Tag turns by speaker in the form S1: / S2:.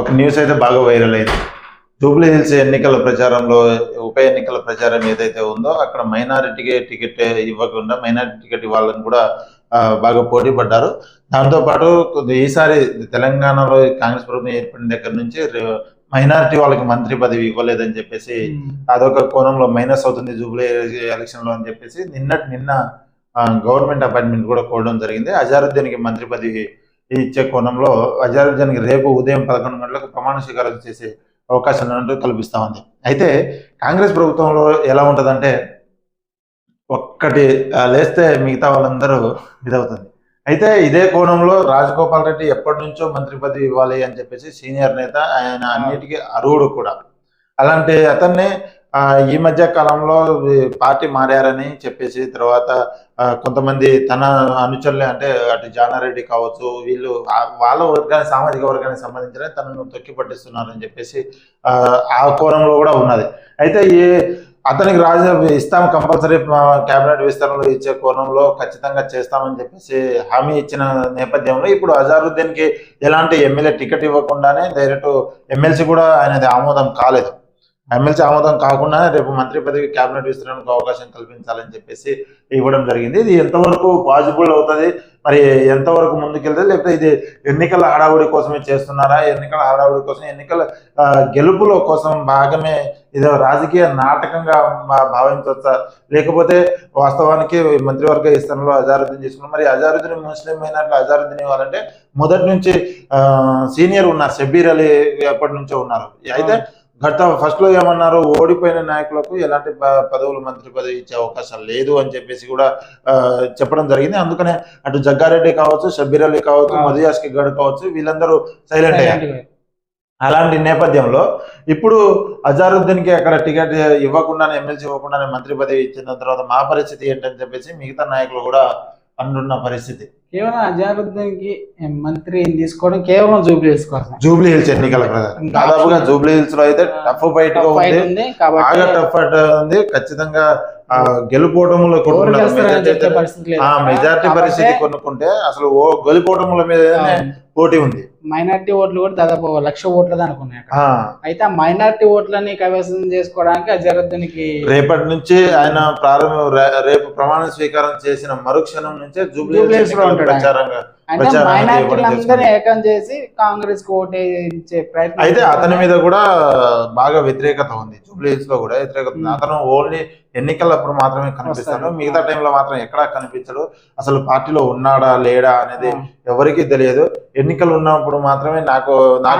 S1: ఒక న్యూస్ అయితే బాగా వైరల్ అయింది. జూబ్లీ హిల్స్ ఎన్నికల ప్రచారంలో ఉప ఎన్నికల ప్రచారం ఏదైతే ఉందో అక్కడ మైనారిటీకి టికెట్ ఇవ్వకుండా మైనారిటీ టికెట్ ఇవ్వాలని కూడా బాగా పోటీ పడ్డారు. దాంతోపాటు ఈసారి తెలంగాణలో కాంగ్రెస్ ప్రభుత్వం ఏర్పడిన దగ్గర నుంచి మైనారిటీ వాళ్ళకి మంత్రి పదవి ఇవ్వలేదని చెప్పేసి అదొక కోణంలో మైనస్ అవుతుంది జూబ్లీ ఎలక్షన్లో అని చెప్పేసి నిన్నటి నిన్న గవర్నమెంట్ అపాయింట్మెంట్ కూడా కోవడం జరిగింది. అజారుద్దీన్కి మంత్రి పదవి ఇచ్చే కోణంలో అజారుద్దీన్కి రేపు ఉదయం పదకొండు గంటలకు ప్రమాణ స్వీకారం చేసే అవకాశం అంటూ కల్పిస్తా ఉంది అయితే కాంగ్రెస్ ప్రభుత్వంలో ఎలా ఉంటుందంటే ఒక్కటి లేస్తే మిగతా వాళ్ళందరూ ఇదవుతుంది. అయితే ఇదే కోణంలో రాజగోపాల్ రెడ్డి ఎప్పటి నుంచో మంత్రి పదవి ఇవ్వాలి అని చెప్పేసి సీనియర్ నేత ఆయన అన్నిటికీ అర్హుడు కూడా. అలాంటి అతన్ని ఈ మధ్య కాలంలో పార్టీ మారారని చెప్పేసి తర్వాత కొంతమంది తన అనుచరులే అంటే అటు జానారెడ్డి కావచ్చు వీళ్ళు వాళ్ళ వర్గానికి సామాజిక వర్గానికి సంబంధించిన తనను తొక్కి పట్టిస్తున్నారని చెప్పేసి ఆ, ఆ కోణంలో కూడా ఉన్నది. అయితే ఈ అతనికి రాజ ఇస్తాం కంపల్సరీ కేబినెట్ విస్తరణలో ఇచ్చే కోణంలో ఖచ్చితంగా చేస్తామని చెప్పేసి హామీ ఇచ్చిన నేపథ్యంలో ఇప్పుడు అజారుద్దీన్కి ఎలాంటి ఎమ్మెల్యే టికెట్ ఇవ్వకుండానే డైరెక్ట్ ఎమ్మెల్సీ కూడా ఆయనది ఆమోదం కాలేదు. ఎమ్మెల్సీ ఆమోదం కాకుండా రేపు మంత్రి పదవి కేబినెట్ విస్తరణకు అవకాశం కల్పించాలని చెప్పేసి ఇవ్వడం జరిగింది. ఇది ఎంతవరకు పాజిబుల్ అవుతుంది? మరి ఎంతవరకు ముందుకెళ్తుంది? లేకపోతే ఇది ఎన్నికల హడావుడి కోసమే చేస్తున్నారా? ఎన్నికల హడావుడి కోసం ఎన్నికల గెలుపుల కోసం భాగమే ఇది రాజకీయ నాటకంగా భా- భావించవచ్చా? లేకపోతే వాస్తవానికి మంత్రివర్గ విస్తరణలో అజారుద్దీన్ తీసుకున్నారు మరి అజారుద్దీన్ ముస్లిం అయినట్లు అజారుద్దీన్ ఇవ్వాలంటే మొదటి నుంచి సీనియర్ ఉన్నారు షబీర్ అలీ ఎప్పటి నుంచో ఉన్నారు. అయితే గత ఫస్ట్లో ఏమన్నారు? ఓడిపోయిన నాయకులకు ఎలాంటి పదవులు మంత్రి పదవి ఇచ్చే అవకాశం లేదు అని చెప్పేసి కూడా చెప్పడం జరిగింది. అందుకనే అటు జగ్గారెడ్డి కావచ్చు షబ్బీర్ అలీ కావచ్చు. మధుయాస్కి గడ్ కావచ్చు వీళ్ళందరూ సైలెంట్ అయ్యారు అలాంటి నేపథ్యంలో ఇప్పుడు అజారుద్దీన్కి అక్కడ టికెట్ ఇవ్వకుండానే ఎమ్మెల్సీ ఇవ్వకుండానే మంత్రి పదవి ఇచ్చిన తర్వాత మా పరిస్థితి ఏంటని చెప్పేసి మిగతా నాయకులు కూడా అంటున్న పరిస్థితి.
S2: కేవలం అజారుద్దీన్కి మంత్రి తీసుకోవడం కేవలం జూబ్లీ కోసం
S1: జూబ్లీ హిల్స్ ఎన్నికల ప్రధాన దాదాపుగా జూబ్లీ హిల్స్లో అయితే టఫ్ ఉంది.
S2: ఉంది
S1: బాగా టఫ్ ఉంది. ఖచ్చితంగా.
S2: గెలుస్తారని
S1: మెజారిటీ
S2: పరిస్థితి
S1: కొనుక్కుంటే అసలు ఓ మీద పోటీ ఉంది
S2: మైనార్టీ ఓట్లు కూడా దాదాపు లక్ష.
S1: ఆ
S2: అయితే ఆ మైనార్టీ ఓట్లని కైవసం చేసుకోవడానికి అజరుద్దీన్కి
S1: రేపటి నుంచి ఆయన ప్రారంభ రేపు ప్రమాణ స్వీకారం చేసిన మరుక్షణం నుంచే జూబ్లీ
S2: అంటే మైనార్టీలందరినీ. ఏకం చేసి కాంగ్రెస్కు ఓటేయించే ప్రయత్నం
S1: అయితే అతని మీద కూడా బాగా వ్యతిరేకత ఉంది జూబ్లీ హిల్స్లో కూడా వ్యతిరేకత. అతను ఓన్లీ ఎన్నికలప్పుడు మాత్రమే కనిపిస్తాడు. మిగతా టైంలో మాత్రం ఎక్కడా కనిపించడు అసలు పార్టీలో ఉన్నాడా లేడా అనేది. ఎవరికీ తెలియదు ఎన్నికలు ఉన్నప్పుడు మాత్రమే నాకు నాకు